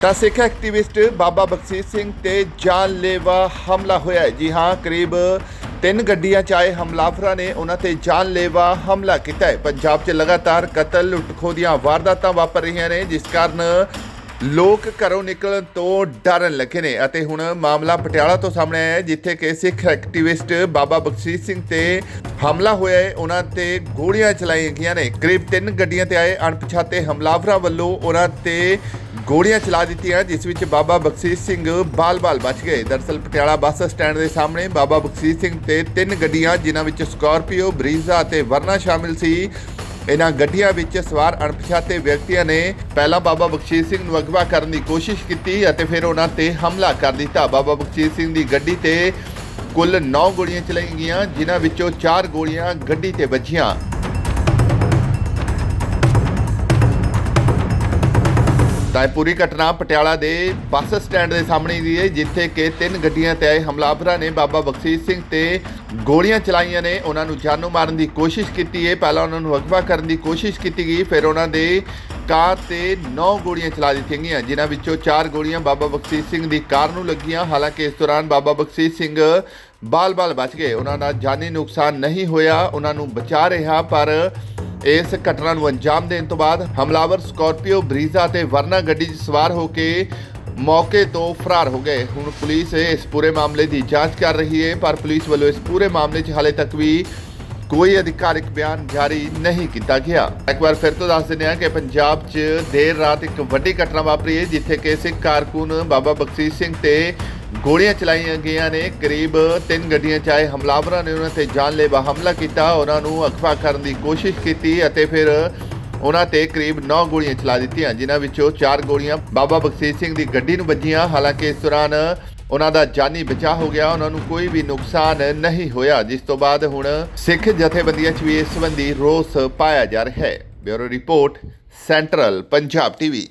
ਤਾਂ ਸਿੱਖ ਐਕਟਿਵਿਸਟ ਬਾਬਾ ਬਖਸ਼ੀਸ਼ ਸਿੰਘ ਤੇ ਜਾਨਲੇਵਾ ਹਮਲਾ ਹੋਇਆ ਹੈ। ਜੀ ਹਾਂ, ਕਰੀਬ ਤਿੰਨ ਗੱਡੀਆਂ 'ਚ ਆਏ ਹਮਲਾਵਰਾਂ ਨੇ ਉਹਨਾਂ ਤੇ ਜਾਨਲੇਵਾ ਹਮਲਾ ਕੀਤਾ ਹੈ। ਪੰਜਾਬ 'ਚ ਲਗਾਤਾਰ ਕਤਲ ਲੁੱਟਖੋ ਦੀਆਂ ਵਾਰਦਾਤਾਂ ਵਾਪਰ ਰਹੀਆਂ ਨੇ, ਜਿਸ ਕਾਰਨ ਲੋਕ ਘਰੋਂ ਨਿਕਲਣ ਤੋਂ ਡਰਨ ਲੱਗੇ ਨੇ ਅਤੇ ਹੁਣ ਮਾਮਲਾ ਪਟਿਆਲਾ ਤੋਂ ਸਾਹਮਣੇ ਆਇਆ ਹੈ, ਜਿੱਥੇ ਕਿ ਸਿੱਖ ਐਕਟਿਵਿਸਟ ਬਾਬਾ ਬਖਸ਼ੀਸ਼ ਸਿੰਘ ਤੇ ਹਮਲਾ ਹੋਇਆ ਹੈ। ਉਹਨਾਂ ਤੇ ਗੋਲੀਆਂ ਚਲਾਈਆਂ ਗਈਆਂ ਨੇ। ਕਰੀਬ ਤਿੰਨ ਗੱਡੀਆਂ ਤੇ ਆਏ ਅਣਪਛਾਤੇ ਹਮਲਾਵਰਾਂ ਵੱਲੋਂ ਉਹਨਾਂ ਤੇ ਗੋਲੀਆਂ ਚਲਾ ਦਿੱਤੀਆਂ, ਜਿਸ ਵਿੱਚ ਬਾਬਾ ਬਖਸ਼ੀਸ਼ ਸਿੰਘ ਬਾਲ-ਬਾਲ ਬਚ ਗਏ। ਦਰਸਲ ਪਟਿਆਲਾ ਬੱਸ ਸਟੈਂਡ ਦੇ ਸਾਹਮਣੇ ਬਾਬਾ ਬਖਸ਼ੀਸ਼ ਸਿੰਘ ਤੇ ਤਿੰਨ ਗੱਡੀਆਂ, ਜਿਨ੍ਹਾਂ ਵਿੱਚ ਸਕਾਰਪੀਓ, ਬਰੀਜ਼ਾ ਅਤੇ ਵਰਨਾ ਸ਼ਾਮਿਲ ਸੀ। ਇਹਨਾਂ ਗੱਡੀਆਂ ਵਿੱਚ ਸਵਾਰ ਅਣਪਛਾਤੇ ਵਿਅਕਤੀਆਂ ਨੇ ਪਹਿਲਾਂ ਬਾਬਾ ਬਖਸ਼ੀਸ਼ ਸਿੰਘ ਨੂੰ ਅਗਵਾ ਕਰਨ ਦੀ ਕੋਸ਼ਿਸ਼ ਕੀਤੀ ਅਤੇ ਫਿਰ ਉਹਨਾਂ ਤੇ ਹਮਲਾ ਕਰ ਦਿੱਤਾ। ਬਾਬਾ ਬਖਸ਼ੀਸ਼ ਸਿੰਘ ਦੀ ਗੱਡੀ ਤੇ ਕੁੱਲ 9 ਗੋਲੀਆਂ ਚਲਾਈਆਂ ਗਈਆਂ, ਜਿਨ੍ਹਾਂ ਵਿੱਚੋਂ 4 ਗੋਲੀਆਂ ਗੱਡੀ ਤੇ ਵੱਜੀਆਂ। ਤਾਂ ਇਹ ਪੂਰੀ ਘਟਨਾ ਪਟਿਆਲਾ ਦੇ ਬੱਸ ਸਟੈਂਡ ਦੇ ਸਾਹਮਣੇ ਦੀ ਹੈ, ਜਿੱਥੇ ਕਿ ਤਿੰਨ ਗੱਡੀਆਂ ਤੇ ਆਏ ਹਮਲਾਵਰਾਂ ਨੇ ਬਾਬਾ ਬਖਸ਼ੀਸ਼ ਸਿੰਘ ਤੇ ਗੋਲੀਆਂ ਚਲਾਈਆਂ ਨੇ। ਉਹਨਾਂ ਨੂੰ ਜਾਨੋਂ ਮਾਰਨ ਦੀ ਕੋਸ਼ਿਸ਼ ਕੀਤੀ ਹੈ। ਪਹਿਲਾਂ ਉਹਨਾਂ ਨੂੰ ਅਗਵਾ ਕਰਨ ਦੀ ਕੋਸ਼ਿਸ਼ ਕੀਤੀ ਗਈ, ਫਿਰ ਉਹਨਾਂ ਦੇ ਕਾਰ ਤੇ 9 ਗੋਲੀਆਂ ਚਲਾ ਦਿੱਤੀਆਂ ਗਈਆਂ, ਜਿਨ੍ਹਾਂ ਵਿੱਚੋਂ 4 ਗੋਲੀਆਂ ਬਾਬਾ ਬਖਸ਼ੀਸ਼ ਸਿੰਘ ਦੀ ਕਾਰ ਨੂੰ ਲੱਗੀਆਂ। ਹਾਲਾਂਕਿ ਇਸ ਦੌਰਾਨ ਬਾਬਾ ਬਖਸ਼ੀਸ਼ ਸਿੰਘ ਬਾਲ-ਬਾਲ ਬਚ ਗਏ। ਉਹਨਾਂ ਦਾ ਜਾਨੀ ਨੁਕਸਾਨ ਨਹੀਂ ਹੋਇਆ, ਉਹਨਾਂ ਨੂੰ ਬਚਾ ਰਿਹਾ, ਪਰ ਇਸ ਘਟਨਾ ਨੂੰ ਅੰਜਾਮ ਦੇਣ ਤੋਂ ਬਾਅਦ ਹਮਲਾਵਰ ਸਕਾਰਪੀਓ ਬਰੀਜ਼ਾ ਤੇ ਵਰਨਾ ਗੱਡੀ 'ਚ ਸਵਾਰ ਹੋ ਕੇ ਮੌਕੇ ਤੋਂ ਫਰਾਰ ਹੋ ਗਏ। ਹੁਣ ਪੁਲਿਸ ਇਸ ਪੂਰੇ ਮਾਮਲੇ ਦੀ ਜਾਂਚ ਕਰ ਰਹੀ ਹੈ, ਪਰ ਪੁਲਿਸ ਵੱਲੋਂ ਇਸ ਪੂਰੇ ਮਾਮਲੇ 'ਚ ਹਾਲੇ ਤੱਕ ਵੀ ਕੋਈ ਅਧਿਕਾਰਿਕ ਬਿਆਨ ਜਾਰੀ ਨਹੀਂ ਕੀਤਾ ਗਿਆ। ਇੱਕ ਵਾਰ ਫਿਰ ਤੋਂ ਦੱਸ ਦਿੰਦੇ ਹਾਂ ਕਿ ਪੰਜਾਬ 'ਚ ਦੇਰ ਰਾਤ ਇੱਕ ਵੱਡੀ ਘਟਨਾ ਵਾਪਰੀ ਹੈ, ਜਿੱਥੇ ਕਿ ਸਿੱਖ ਕਾਰਕੁਨ ਬਾਬਾ ਬਖਸ਼ੀਸ਼ ਸਿੰਘ ਤੇ ਗੋਲੀਆਂ ਚਲਾਈਆਂ ਗਈਆਂ ਨੇ। ਕਰੀਬ ਤਿੰਨ ਗੱਡੀਆਂ 'ਚ ਹਮਲਾਵਰਾਂ ਨੇ ਉਹਨਾਂ ਤੇ ਜਾਨਲੇਵਾ ਹਮਲਾ ਕੀਤਾ। ਉਹਨਾਂ ਨੂੰ ਅਗਵਾ ਕਰਨ ਦੀ ਕੋਸ਼ਿਸ਼ ਕੀਤੀ ਅਤੇ ਫਿਰ ਉਹਨਾਂ ਤੇ ਕਰੀਬ 9 ਗੋਲੀਆਂ ਚਲਾ ਦਿੱਤੀਆਂ, ਜਿਨ੍ਹਾਂ ਵਿੱਚੋਂ 4 ਗੋਲੀਆਂ ਬਾਬਾ ਬਖਸ਼ੀਸ਼ ਸਿੰਘ ਦੀ ਗੱਡੀ ਨੂੰ ਵੱਜੀਆਂ। ਹਾਲਾਂਕਿ ਇਸ ਦੌਰਾਨ ਉਹਨਾਂ ਦਾ ਜਾਨੀ ਬਚਾਅ ਹੋ ਗਿਆ, ਉਹਨਾਂ ਨੂੰ ਕੋਈ ਵੀ ਨੁਕਸਾਨ ਨਹੀਂ ਹੋਇਆ, ਜਿਸ ਤੋਂ ਬਾਅਦ ਹੁਣ ਸਿੱਖ ਜਥੇਬੰਦੀਆਂ 'ਚ ਵੀ ਇਸ ਸੰਬੰਧੀ ਰੋਸ ਪਾਇਆ ਜਾ ਰਿਹਾ ਹੈ। Bureau report, central Punjab TV.